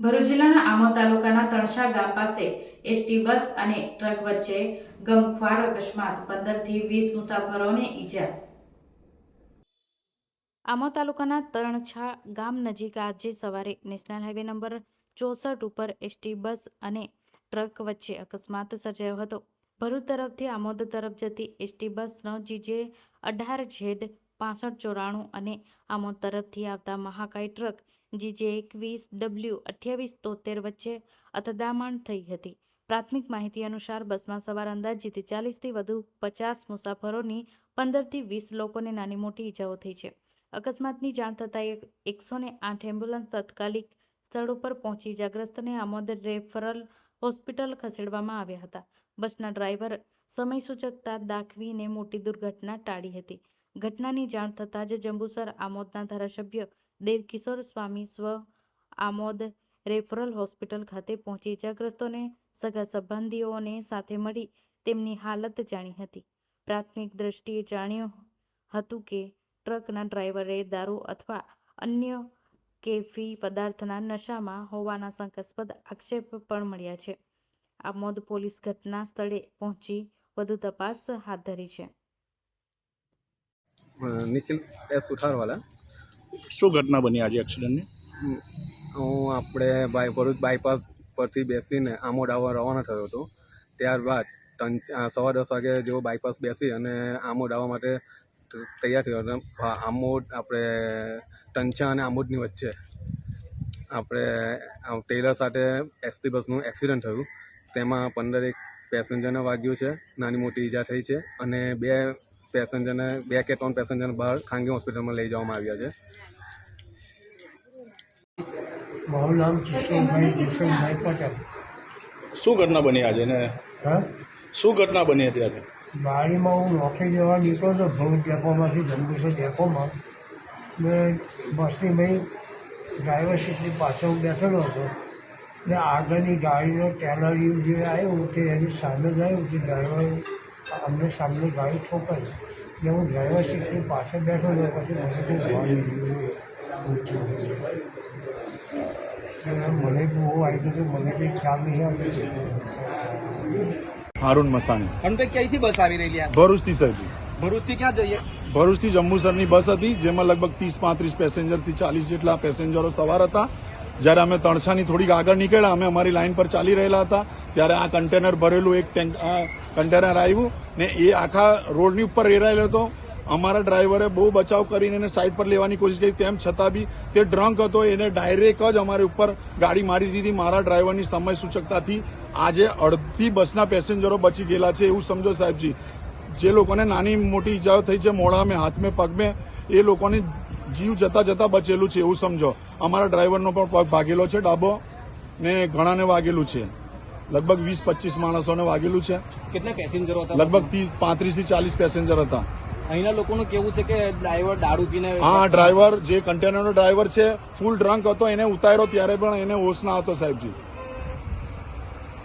ભરૂચ જિલ્લાના આમોદ તાલુકાના તણસા ગામ પાસે એસટી બસ અને ટ્રક વચ્ચે ગમખ્વાર અકસ્માત. પંદરથી વીસ મુસાફરોને ઈજા. આમો તાલુકાના તણછા ગામ નજીક આજે સવારે નેશનલ હાઈવે નંબર ચોસઠ ઉપર એસટી બસ અને ટ્રક વચ્ચે અકસ્માત સર્જાયો હતો. ભરૂચ તરફથી આમોદ તરફ જતી એસટી બસનો જીજે અઢાર ઝેડ પાસઠ ચોરાણું અને આમોદ તરફથી આવતા મહાકાય ટ્રક જીજે એકવીસ ડબલ્યુ અઠ્યાવીસ તોતેર વચ્ચે અથડામણ થઈ હતી. પ્રાથમિક માહિતી અનુસાર બસમાં સવાર અંદાજિત ચાલીસથી વધુ પચાસ મુસાફરોની પંદરથી વીસ લોકોને નાની મોટી ઈજાઓ થઈ છે. અકસ્માતની જાણ થતાં એકસો ને આઠ એમ્બ્યુલન્સ તાત્કાલિક સ્થળ ઉપર પહોંચી ઇજાગ્રસ્તને આમોદ રેફરલ હોસ્પિટલ ખસેડવામાં આવ્યા હતા. બસના ડ્રાઈવર સમય સૂચકતા દાખવીને મોટી દુર્ઘટના ટાળી હતી. ઘટનાની જાણ થતાં જ જંબુસર આમોદના ધારાસભ્ય દેવકિશોર સ્વામી સ્વ આમોદ રેફરલ હોસ્પિટલ ખાતે પહોંચી ઇજાગ્રસ્તોને સગા સંબંધીઓને સાથે મળી તેમની હાલત જાણી હતી. પ્રાથમિક દ્રષ્ટિએ જાણ્યું હતું કે ટ્રકના ડ્રાઈવરે દારૂ અથવા અન્ય કેફી પદાર્થના નશામાં હોવાના શંકાસ્પદ આક્ષેપ પણ મળ્યા છે. આમોદ પોલીસ ઘટના સ્થળે પહોંચી વધુ તપાસ હાથ ધરી છે. નિખિલ એસ સુથારવાલા. શું ઘટના બની આજે એક્સિડન્ટની હું આપણે બાય ભરૂચ બાયપાસ પરથી બેસીને આમોદ આવવા રવાના થયો હતો. ત્યારબાદ સવા દસ વાગે જેવો બાયપાસ બેસી અને આમોદ આવવા માટે તૈયાર થયો હતો. આમોદ આપણે ટંચા અને આમોદની વચ્ચે આપણે આ ટેલર સાથે એસટી બસનું એક્સિડન્ટ થયું. તેમાં પંદરેક પેસેન્જરને વાગ્યું છે. નાની મોટી ઈજા થઈ છે અને બે પેસેન્જરને બે કે ત્રણ પેસેન્જરને બહાર ખાનગી હોસ્પિટલમાં લઈ જવામાં આવ્યા છે. મારું નામ કિશોરભાઈ પટેલ. શું ઘટના બની આજે ને? હા? શું ઘટના બની હતી આજે? ગાડીમાં હું નોકરી જવા નીકળ્યો હતો ભૂમ ડેપોમાંથી જંબુસર ડેપોમાં. ને બસની ભાઈ ડ્રાઈવર સીટની પાછળ બેઠેલો હતો. ને આગળની ગાડીનો ટેલર જે આવ્યું તે એની સામે જ આવ્યું. તે ડ્રાઈવર અમને સામે ગાડી ઠોકાઈ. ને હું ડ્રાઈવર સીટની પાછળ બેઠો હતો પછી મને મને બહુ આવી ગયું મને કંઈ ખ્યાલ નહીં આવ્યો હારૂન મસાણી. અને તે ક્યાંયથી બસ આવી રહેલી ભરૂચથી સાહેબ. ભરૂચથી ક્યાં જઈએ? ભરૂચથી જંબુસરની બસ હતી જેમાં લગભગ ત્રીસ પાંત્રીસ પેસેન્જરથી ચાલીસ જેટલા પેસેન્જરો સવાર હતા. જ્યારે અમે તણછાની થોડીક આગળ નીકળ્યા અમે અમારી લાઇન પર ચાલી રહેલા હતા. ત્યારે આ કન્ટેનર ભરેલું એક ટેન્ક આ કન્ટેનર આવ્યું ને એ આખા રોડની ઉપર રેરાયેલો હતો. અમારા ડ્રાઈવરે બહુ બચાવ કરીને એને સાઈડ પર લેવાની કોશિશ કરી. તેમ છતાં બી તે ડ્રંક હતો, એને ડાયરેક્ટ જ અમારી ઉપર ગાડી મારી દીધી. મારા ડ્રાઈવરની સમય સૂચકતાથી આજે અડધી બસના પેસેન્જરો બચી ગયેલા છે એવું સમજો સાહેબજી. જે લોકોને નાની મોટી ઈજાઓ થઈ છે, મોઢામાં, હાથમાં, પગમાં, એ લોકોને જીવ જતા જતા બચેલું છે એવું સમજો. અમારા ડ્રાઈવરનો પણ પગ ભાગેલો છે, ડાબો ને ઘણાને વાગેલું છે. લગભગ વીસ પચીસ માણસોને વાગેલું છે. કેટલા પેસેન્જરો હતા? લગભગ ત્રીસ પાંત્રીસથી ચાલીસ પેસેન્જર હતા. અહીંના લોકોનું કેવું છે કે ડ્રાઈવર દારૂ પીને હા ડ્રાઈવર જે કન્ટેનરનો ડ્રાઈવર છે ફૂલ ડ્રંક હતો એને ઉતાર્યો ત્યારે પણ એને હોશ ના હતો સાહેબજી.